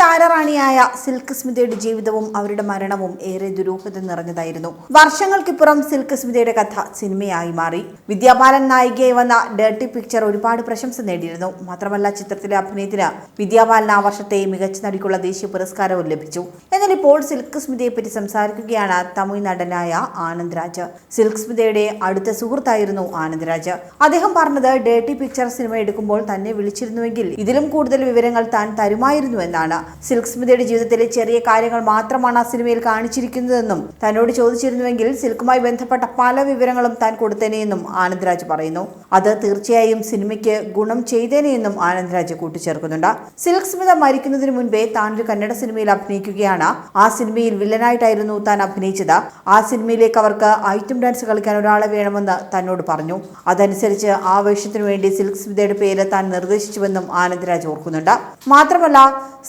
താരറാണിയായ silk സ്മിതയുടെ ജീവിതവും അവരുടെ മരണവും ഏറെ ദുരൂഹത നിറഞ്ഞതായിരുന്നു. വർഷങ്ങൾക്കിപ്പുറം സിൽക്ക് സ്മിതയുടെ കഥ സിനിമയായി മാറി. വിദ്യാബാലൻ നായികയായി വന്ന ഡേർട്ടി പിക്ചർ ഒരുപാട് പ്രശംസ നേടിയിരുന്നു. മാത്രമല്ല ചിത്രത്തിലെ അഭിനയത്തിന് വിദ്യാബാലൻ ആ വർഷത്തെ മികച്ച നടിക്കുള്ള ദേശീയ പുരസ്കാരവും ലഭിച്ചു. എന്നാൽ ഇപ്പോൾ സിൽക്ക് സ്മിതയെ പറ്റി സംസാരിക്കുകയാണ് തമിഴ് നടനായ ആനന്ദ് രാജ് സിൽക്ക് സ്മിതയുടെ അടുത്ത സുഹൃത്തായിരുന്നു ആനന്ദ് രാജ് അദ്ദേഹം പറഞ്ഞത് ഡേർട്ടി പിക്ചർ സിനിമ എടുക്കുമ്പോൾ തന്നെ വിളിച്ചിരുന്നുവെങ്കിൽ ഇതിലും കൂടുതൽ വിവരങ്ങൾ താൻ തരുമായിരുന്നു എന്നാണ്. സിൽക്ക് സ്മിതയുടെ ജീവിതത്തിലെ ചെറിയ കാര്യങ്ങൾ മാത്രമാണ് ആ സിനിമയിൽ കാണിച്ചിരിക്കുന്നതെന്നും തന്നോട് ചോദിച്ചിരുന്നുവെങ്കിൽ സിൽക്കുമായി ബന്ധപ്പെട്ട പല വിവരങ്ങളും താൻ കൊടുത്തേനെയെന്നും ആനന്ദ്രാജ് പറയുന്നു. അത് തീർച്ചയായും സിനിമയ്ക്ക് ഗുണം ചെയ്തേനെയെന്നും ആനന്ദ്രാജ് കൂട്ടിച്ചേർക്കുന്നുണ്ട്. സിൽക്ക് സ്മിത മരിക്കുന്നതിന് മുൻപേ താൻ ഒരു കന്നഡ സിനിമയിൽ അഭിനയിക്കുകയാണ്. ആ സിനിമയിൽ വില്ലനായിട്ടായിരുന്നു താൻ അഭിനയിച്ചത്. ആ സിനിമയിലേക്ക് അവർക്ക് ഐറ്റം ഡാൻസ് കളിക്കാൻ ഒരാളെ വേണമെന്ന് തന്നോട് പറഞ്ഞു. അതനുസരിച്ച് ആ വേഷത്തിനു വേണ്ടി സിൽക്ക് സ്മിതയുടെ പേര് താൻ നിർദ്ദേശിച്ചുവെന്നും ആനന്ദ്രാജ് ഓർക്കുന്നുണ്ട്. മാത്രമല്ല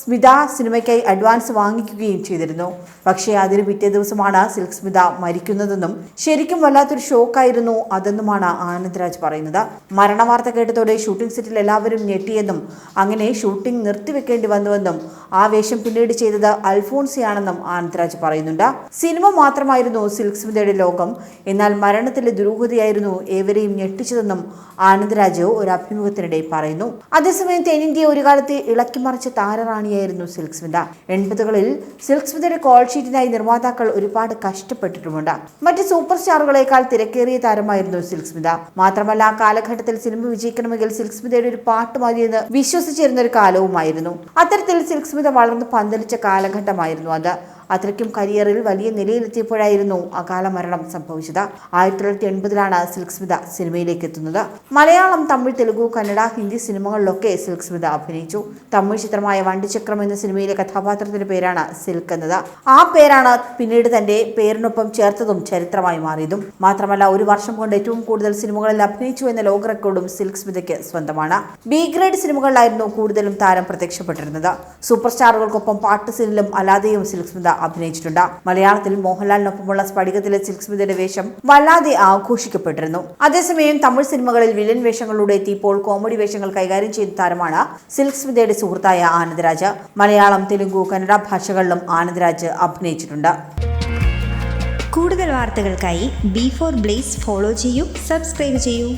സ്മിത സിനിമയ്ക്കായി അഡ്വാൻസ് വാങ്ങിക്കുകയും ചെയ്തിരുന്നു. പക്ഷേ അതിന് പിറ്റേ ദിവസമാണ് സിൽക്ക് സ്മിത മരിക്കുന്നതെന്നും ശരിക്കും വല്ലാത്തൊരു ഷോക്കായിരുന്നു അതെന്നുമാണ് ആനന്ദ്രാജ് പറയുന്നത്. മരണവാർത്ത കേട്ടതോടെ ഷൂട്ടിംഗ് സെറ്റിൽ എല്ലാവരും ഞെട്ടിയെന്നും അങ്ങനെ ഷൂട്ടിംഗ് നിർത്തിവെക്കേണ്ടി വന്നുവെന്നും ആ വേഷം പിന്നീട് ചെയ്തത് അൽഫോൺസിയാണെന്നും ആനന്ദ്രാജ് പറയുന്നുണ്ട്. സിനിമ മാത്രമായിരുന്നു സിൽക്ക് സ്മിതയുടെ ലോകം. എന്നാൽ മരണത്തിലെ ദുരൂഹതയായിരുന്നു ഏവരെയും ഞെട്ടിച്ചതെന്നും ആനന്ദ്രാജ് ഒരു അഭിമുഖത്തിനിടെ പറയുന്നു. അതേസമയം തെന്നിന്ത്യ ഒരു കാലത്ത് ഇളക്കിമറിച്ച താരറാണിയായിരുന്നു സിൽക്ക് സ്മിത എൺപതുകളിൽ സിൽക്ക് സ്മിതയുടെ കോൾ ഷീറ്റിനായി നിർമ്മാതാക്കൾ ഒരുപാട് കഷ്ടപ്പെട്ടിട്ടുമുണ്ട്. മറ്റ് സൂപ്പർ സ്റ്റാറുകളെക്കാൾ തിരക്കേറിയ താരമായിരുന്നു സിൽക്ക് സ്മിത മാത്രമല്ല ആ കാലഘട്ടത്തിൽ സിനിമ വിജയിക്കണമെങ്കിൽ സിൽക്ക് സ്മിതയുടെ ഒരു പാട്ട് മതിയെന്ന് വിശ്വസിച്ചിരുന്ന ഒരു കാലവുമായിരുന്നു. അത്തരത്തിൽ സിൽക്ക് സ്മിത വളർന്ന് പന്തലിച്ച കാലഘട്ടമായിരുന്നു അത്. അത്രയ്ക്കും കരിയറിൽ വലിയ നിലയിലെത്തിയപ്പോഴായിരുന്നു അകാല മരണം സംഭവിച്ചത്. ആയിരത്തി തൊള്ളായിരത്തി എൺപതിലാണ് സിൽക്സ്മിത സിനിമയിലേക്ക് എത്തുന്നത് മലയാളം തമിഴ് തെലുഗു കന്നഡ ഹിന്ദി സിനിമകളിലൊക്കെ സിൽക്സ്മിത അഭിനയിച്ചു. തമിഴ് ചിത്രമായ വണ്ടിചക്രം എന്ന സിനിമയിലെ കഥാപാത്രത്തിന്റെ പേരാണ് സിൽക്ക് എന്നത്. ആ പേരാണ് പിന്നീട് തന്റെ പേരിനൊപ്പം ചേർത്തതും ചരിത്രമായി മാറിയതും. മാത്രമല്ല ഒരു വർഷം കൊണ്ട് ഏറ്റവും കൂടുതൽ സിനിമകളിൽ അഭിനയിച്ചു എന്ന ലോക റെക്കോർഡും സിൽക്ക് സ്മിതയ്ക്ക് സ്വന്തമാണ്. ബി ഗ്രേഡ് സിനിമകളിലായിരുന്നു കൂടുതലും താരം പ്രത്യക്ഷപ്പെട്ടിരുന്നത്. സൂപ്പർ സ്റ്റാറുകൾക്കൊപ്പം പാട്ട് സീനിലും അല്ലാതെയും സിൽക്ക് സ്മിത അഭിനയിച്ചിട്ടുണ്ട്. മലയാളത്തിൽ മോഹൻലാലിനൊപ്പമുള്ള സ്ഫടികത്തിലെ സിൽക്സ്മിതയുടെ വേഷം വല്ലാതെ ആഘോഷിക്കപ്പെട്ടിരുന്നു. അതേസമയം തമിഴ് സിനിമകളിൽ വില്ലൻ വേഷങ്ങളിലൂടെ എത്തിയപ്പോൾ കോമഡി വേഷങ്ങൾ കൈകാര്യം ചെയ്ത താരമാണ് സിൽക്സ്മിതയുടെ സുഹൃത്തായ ആനന്ദരാജ്. മലയാളം തെലുങ്കു കന്നഡ ഭാഷകളിലും ആനന്ദരാജ് അഭിനയിച്ചിട്ടുണ്ട്. കൂടുതൽ വാർത്തകൾക്കായി ബി ഫോർ ബ്ലേസ് ഫോളോ ചെയ്യൂ സബ്സ്ക്രൈബ് ചെയ്യൂ.